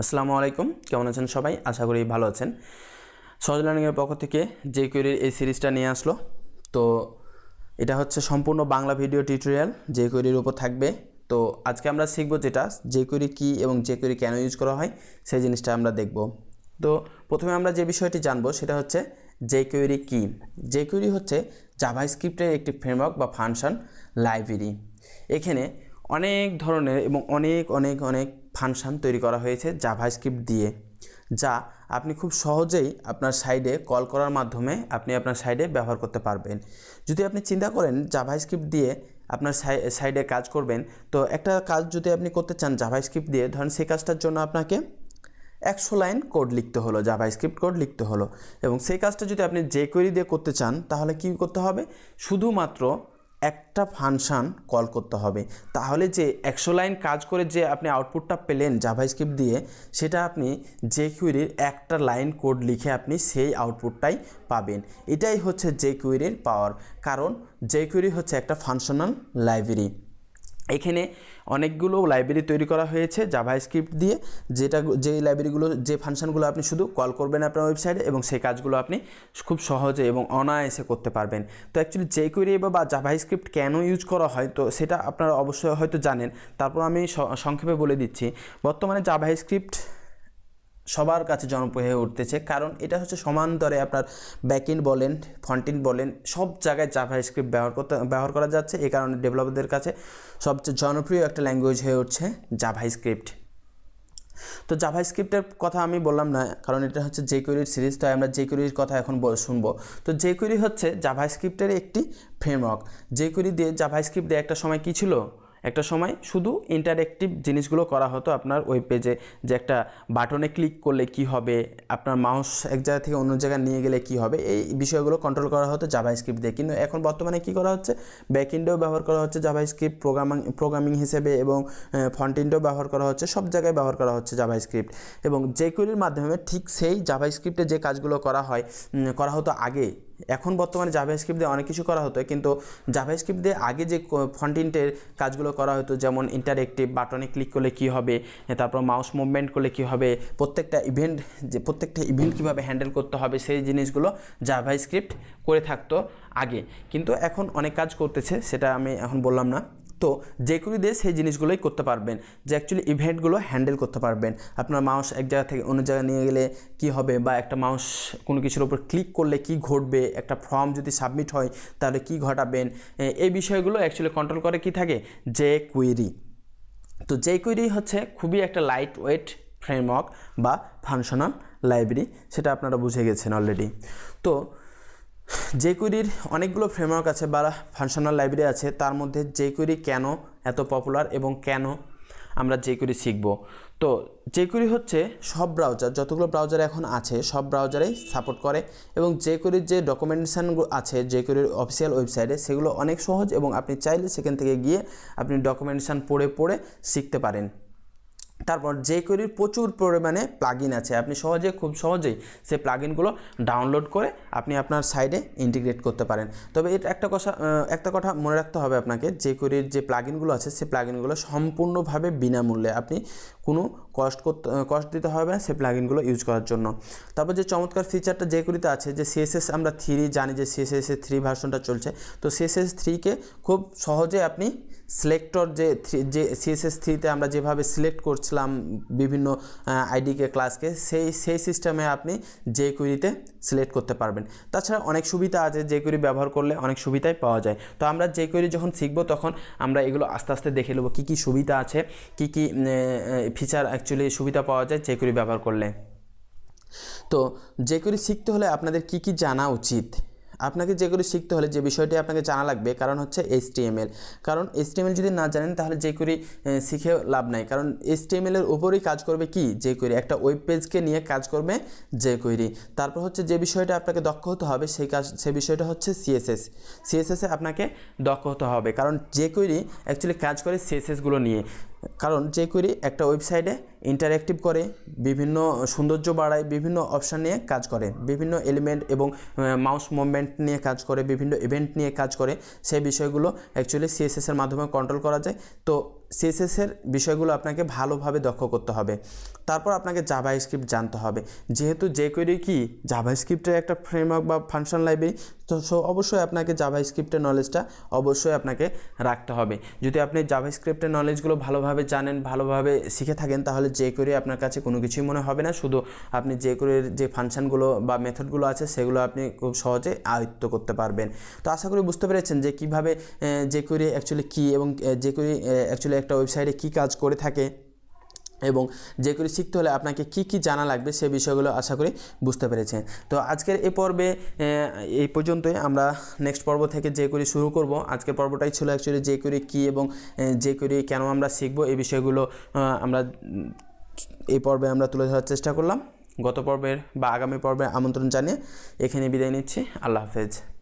আসসালামু আলাইকুম। কেমন আছেন সবাই? আশা করি ভালো আছেন। সহজ লার্নিংয়ের পক্ষ থেকে যে কোয়েরির এই সিরিজটা নিয়ে আসলো। তো এটা হচ্ছে সম্পূর্ণ বাংলা ভিডিও টিউটোরিয়াল যে কোয়েরির উপর থাকবে। তো আজকে আমরা শিখব যেটা যে কোয়েরি কী এবং যে কোয়েরি কেন ইউজ করা হয়, সেই জিনিসটা আমরা দেখব। তো প্রথমে আমরা যে বিষয়টি জানব, সেটা হচ্ছে যে কোয়েরি কী? যে কোয়েরি হচ্ছে জাভাস্ক্রিপ্টের একটি ফ্রেমওয়ার্ক বা ফাংশন লাইব্রেরি এখানে অনেক ধরনের এবং অনেক অনেক অনেক ফাংশন তৈরি করা হয়েছে জাভাস্ক্রিপ্ট দিয়ে, যা আপনি খুব সহজেই আপনার সাইডে কল করার মাধ্যমে আপনি আপনার সাইডে ব্যবহার করতে পারবেন। যদি আপনি চিন্তা করেন জাভাস্ক্রিপ্ট দিয়ে আপনার সাইডে কাজ করবেন, তো একটা কাজ যদি আপনি করতে চান জাভাস্ক্রিপ্ট দিয়ে, ধরেন সেই কাজটার জন্য আপনাকে একশো লাইন কোড লিখতে হলো জাভা স্ক্রিপ্ট কোড লিখতে হলো। এবং সেই কাজটা যদি আপনি যে কোয়েরি দিয়ে করতে চান, তাহলে কি করতে হবে? শুধুমাত্র একটা ফাংশান কল করতে হবে। তাহলে যে একশো লাইন কাজ করে যে আপনি আউটপুটটা পেলেন জাভাইস্ক্রিপ দিয়ে, সেটা আপনি যে কিউরির একটা লাইন কোড লিখে আপনি সেই আউটপুটটাই পাবেন। এটাই হচ্ছে যে কিউরির পাওয়ার কারণ যে কিউরি হচ্ছে একটা ফাংশনাল লাইব্রেরি এখানে অনেকগুলো লাইব্রেরি তৈরি করা হয়েছে জাভা স্ক্রিপ্ট দিয়ে। যেটা যে লাইব্রেরিগুলো যে ফাংশনগুলো আপনি শুধু কল করবেন আপনার ওয়েবসাইটে এবং সেই কাজগুলো আপনি খুব সহজে এবং অনায়াসে করতে পারবেন। তো অ্যাকচুয়ালি যে কোয়েরি বা জাভা স্ক্রিপ্ট কেন ইউজ করা হয়, তো সেটা আপনারা অবশ্যই হয়তো জানেন। তারপর আমি সংক্ষেপে বলে দিচ্ছি। বর্তমানে জাভা স্ক্রিপ্ট সবার কাছে জনপ্রিয় হয়ে উঠতেছে। কারণ এটা হচ্ছে সমান্তরে আপনার ব্যাকইন বলেন ফন্টিন বলেন, সব জায়গায় জাভা স্ক্রিপ্ট ব্যবহার করতে, ব্যবহার করা যাচ্ছে। এই কারণে ডেভেলপারদের কাছে সবচেয়ে জনপ্রিয় একটা ল্যাঙ্গুয়েজ হয়ে উঠছে জাভা স্ক্রিপ্ট তো জাভা স্ক্রিপ্টের কথা আমি বললাম না, কারণ এটা হচ্ছে যে কোয়েরির সিরিজ তাই আমরা যে কোয়েরির কথা এখন শুনব। তো যে কোয়েরি হচ্ছে জাভা স্ক্রিপ্টের একটি ফ্রেমওয়ার্ক যে কোয়েরি দিয়ে জাভা স্ক্রিপ্ট দিয়ে একটা সময় কী ছিল? একটা সময় শুধু ইন্টারেক্টিভ জিনিসগুলো করা হতো আপনার ওয়েব পেজে যে একটা বাটনে ক্লিক করলে কি হবে, আপনার মাউস এক জায়গা থেকে অন্য জায়গায় নিয়ে গেলে কি হবে, এই বিষয়গুলো কন্ট্রোল করা হতো জাভা স্ক্রিপ্ট দিয়ে। কিন্তু এখন বর্তমানে কি করা হচ্ছে ব্যাকইন্ডেও ব্যবহার করা হচ্ছে জাভা স্ক্রিপ্ট প্রোগ্রামিং প্রোগ্রামিং হিসেবে এবং ফন্টিন্ডেও ব্যবহার করা হচ্ছে, সব জায়গায় ব্যবহার করা হচ্ছে জাভা স্ক্রিপ্ট এবং যে কোয়েরির মাধ্যমে ঠিক সেই জাভা স্ক্রিপ্টে যে কাজগুলো করা হয় করা হতো আগে এখন বর্তমানে জাভা স্ক্রিপ্ট দিয়ে অনেক কিছু করা হতো, কিন্তু জাভা স্ক্রিপ্ট দিয়ে আগে যে ফন্টিন্টের কাজগুলো করা হতো, যেমন ইন্টারেক্টিভ বাটনে ক্লিক করলে কি হবে, তারপর মাউস মুভমেন্ট করলে কি হবে, প্রত্যেকটা ইভেন্ট যে প্রত্যেকটা ইভেন্ট কীভাবে হ্যান্ডেল করতে হবে, সেই জিনিসগুলো জাভা স্ক্রিপ্ট করে থাকতো আগে। কিন্তু এখন অনেক কাজ করতেছে, সেটা আমি এখন বললাম না। তো যে কোনো দিয়ে সেই জিনিসগুলোই করতে পারবেন যে অ্যাকচুয়ালি ইভেন্টগুলো হ্যান্ডেল করতে পারবেন। আপনার মাউস এক জায়গা থেকে অন্য জায়গায় নিয়ে গেলে কি হবে বা একটা মাউস কোনো কিছুর উপর ক্লিক করলে কি ঘটবে, একটা ফর্ম যদি সাবমিট হয় তাহলে কি ঘটাবেন এই বিষয়গুলো অ্যাকচুয়ালি কন্ট্রোল করে কি থাকে? যে কুইরি তো যে কুইরি হচ্ছে খুবই একটা লাইট ওয়েট ফ্রেমওয়ার্ক বা ফাংশনাল লাইব্রেরি সেটা আপনারা বুঝে গেছেন অলরেডি তো যে কুইরির অনেকগুলো ফ্রেমওয়ার্ক আছে বা ফাংশনাল লাইব্রেরি আছে, তার মধ্যে যে কুইরি কেন এত পপুলার এবং কেন আমরা যে কুইরি শিখব? তো যে কুইরি হচ্ছে সব ব্রাউজার যতগুলো ব্রাউজার এখন আছে, সব ব্রাউজারেই সাপোর্ট করে এবং যে কুইরির যে ডকুমেন্টেশানগুলো আছে যে কুইরির অফিসিয়াল ওয়েবসাইটে সেগুলো অনেক সহজ এবং আপনি চাইলে সেখান থেকে গিয়ে আপনি ডকুমেন্টেশান পড়ে পড়ে শিখতে পারেন। তারপর যে কোয়েরির প্রচুর পরিমাণে প্লাগইন আছে, আপনি সহজে খুব সহজেই সেই প্লাগিনগুলো ডাউনলোড করে আপনি আপনার সাইডে ইন্টিগ্রেট করতে পারেন। তবে এটা একটা কথা একটা কথা মনে রাখতে হবে আপনাকে, যে কোয়েরির যে প্লাগিনগুলো আছে, সেই প্লাগিনগুলো সম্পূর্ণভাবে বিনামূল্যে আপনি কোনো কস্ট করতে কস্ট দিতে হবে না সেই প্লাগিনগুলো ইউজ করার জন্য। তারপর যে চমৎকার ফিচারটা যে কুড়িতে আছে, যে সিএসএস আমরা থ্রি জানি যে সিএসএস থ্রি ভার্সনটা চলছে, তো সিএসএস থ্রিকে খুব সহজে আপনি সিলেক্টর যে থ্রি যে সিএসএস থ্রিতে আমরা যেভাবে সিলেক্ট করছিলাম বিভিন্ন আইডিকে ক্লাসকে সেই সেই সিস্টেমে আপনি যে কুইরিতে সিলেক্ট করতে পারবেন। তাছাড়া অনেক সুবিধা আছে যে কুইরি ব্যবহার করলে অনেক সুবিধাই পাওয়া যায়। তো আমরা যে কুইরি যখন শিখব তখন আমরা এগুলো আস্তে আস্তে দেখে নেব, কী কী সুবিধা আছে, কী কী ফিচার অ্যাকচুয়ালি সুবিধা পাওয়া যায় যে কুইরি ব্যবহার করলে। তো যে কুইরি শিখতে হলে আপনাদের কী কী জানা উচিত? আপনাকে যেগুলো শিখতে হলে যে বিষয়টি আপনাকে জানা লাগবে, কারণ হচ্ছে এইচটিএমএল কারণ এইচটিএমএল যদি না জানেন, তাহলে যে করি শিখে লাভ নাই। কারণ এইচটিএমএলের উপরেই কাজ করবে কি যে করি একটা ওয়েব পেজকে নিয়ে কাজ করবে যে করি তারপর হচ্ছে যে বিষয়টা আপনাকে দক্ষ হতে হবে, সেই কাজ, সেই বিষয়টা হচ্ছে সিএসএস সিএসএসে আপনাকে দক্ষ হতে হবে। কারণ যে করি অ্যাকচুয়ালি কাজ করে সিএসএসগুলো নিয়ে। কারণ যে করি একটা ওয়েবসাইটে ইন্টারঅ্যাক্টিভ করে, বিভিন্ন সৌন্দর্য বাড়ায়, বিভিন্ন অপশান নিয়ে কাজ করে, বিভিন্ন এলিমেন্ট এবং মাউস মুভমেন্ট নিয়ে কাজ করে, বিভিন্ন ইভেন্ট নিয়ে কাজ করে, সেই বিষয়গুলো অ্যাকচুয়ালি সিএসএস এর মাধ্যমে কন্ট্রোল করা যায়। তো সিএসএস এর বিষয়গুলো আপনাকে ভালোভাবে দক্ষ করতে হবে। তারপর আপনাকে জাভা স্ক্রিপ্ট জানতে হবে। যেহেতু যে কোয়েরি কি? জাভা স্ক্রিপ্টের একটা ফ্রেমওয়ার্ক বা ফাংশন লাইব্রেরি তো সো, অবশ্যই আপনাকে জাভা স্ক্রিপ্টের নলেজটা অবশ্যই আপনাকে রাখতে হবে। যদি আপনি জাভা স্ক্রিপ্টের নলেজগুলো ভালোভাবে জানেন, ভালোভাবে শিখে থাকেন, তাহলে যে করে আপনার কাছে কোনো কিছুই মনে হবে না। শুধু আপনি যে করে যে ফাংশনগুলো বা মেথডগুলো আছে, সেগুলো আপনি খুব সহজে আয়ত্ত করতে পারবেন। তো আশা করি বুঝতে পেরেছেন যে কীভাবে যে করে অ্যাকচুয়ালি কী এবং যে করে অ্যাকচুয়ালি একটা ওয়েবসাইটে কী কাজ করে থাকে। এবং যেগুলি শিখতে হলে আপনাকে কি কি জানা লাগবে সে বিষয়গুলো আশা করি বুঝতে পেরেছেন। তো আজকের এই পর্বে এই পর্যন্তই আমরা নেক্সট পর্ব থেকে যে করি শুরু করব। আজকের পর্বটাই ছিল অ্যাকচুয়ালি যে করি কী এবং যে করি কেন আমরা শিখব এই বিষয়গুলো আমরা এই পর্বে আমরা তুলে ধরার চেষ্টা করলাম। গত পর্বের বা আগামী পর্বের আমন্ত্রণ জানিয়ে এখানে বিদায় নিচ্ছি। আল্লাহ হাফেজ।